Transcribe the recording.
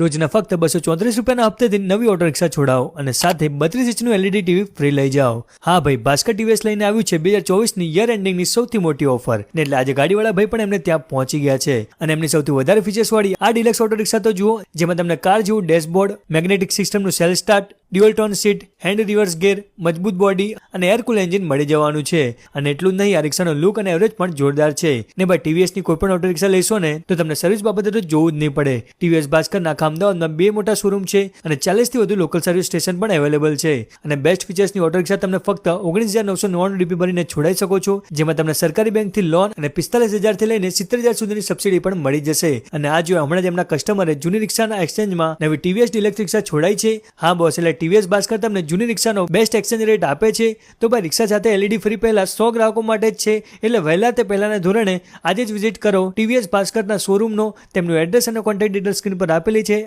રોજના ફક્ત બસો ચોત્રીસ રૂપિયાના હપ્તેથી નવી ઓટો રિક્ષા છોડાવો અને સાથે બત્રીસ ઇંચનું એલઈડી ટીવી ફ્રી લઈ જાઓ. હા ભાઈ, ભાસ્કર ટીવીએસ લઈને આવ્યું છે બે હજાર ચોવીસની યર એન્ડિંગની સૌથી મોટી ઓફર ને એટલે આજે ગાડીવાળા ભાઈ પણ એમને ત્યાં પહોંચી ગયા છે. અને એમની સૌથી વધારે ફીચર્સ વાળી આ ડિલક્સ ઓટો રિક્ષા તો જુઓ, જેમાં તમને કાર જેવું ડેશબોર્ડ મેગ્નેટિક સિસ્ટમનું self start dual tone seat hand reverse gear મજબૂત બોડી અને એર કુલ એન્જિન મળી જવાનું છે. અને એટલું જ નહીં, આ રિક્ષાનો લુક અને એવરેજ પણ જોરદાર છે. ને ભાઈ ટીવીએસની કોઈ પણ ઓટો રિક્ષા લેશો ને, તો તમને સર્વિસ બાબતે તો જોવું જ નહીં પડે. ટીવીએસ ભાસ્કર નાખા અમદાવાદમાં બે મોટા શોરૂમ છે અને ચાલીસથી વધુ લોકલ સર્વિસ સ્ટેશન પણ અવેલેબલ છે. અને બેસ્ટ ફીચર્સની ઓટો રિક્ષા તમને ફક્ત ઓગણીસ હજાર નવસો નવ્વાણું રૂપિયા ભરીને છોડાઈ શકો છો, જેમાં તમને સરકારી બેંકથી લોન અને પિસ્તાલીસ હજારથી લઈને સિત્તેર હજાર સુધીની સબસિડી પણ મળી જશે. અને આ હમણાં જ એમના કસ્ટમરે જૂની રિક્ષાના એક્સચેન્જમાં નવી ટીવીએસ ઇલેક્ટ્રિક રિક્ષા છોડાઈ છે, હા બોસ એટલે TVS ભાસ્કર તમને જૂની રિક્ષાનો બેસ્ટ એક્સચેન્જ રેટ આપે છે. તો ભાઈ, રિક્ષા સાથે એલઈડી ફ્રી પહેલા સો ગ્રાહકો માટે જ છે. એટલે વહેલા તે પહેલાના ધોરણે આજે જ વિઝિટ કરો ટીવીએસ ભાસ્કરના શોરૂમનો તેમનું એડ્રેસ અને કોન્ટેક્ટ ડિટેલ સ્ક્રીન પર આપેલી છે.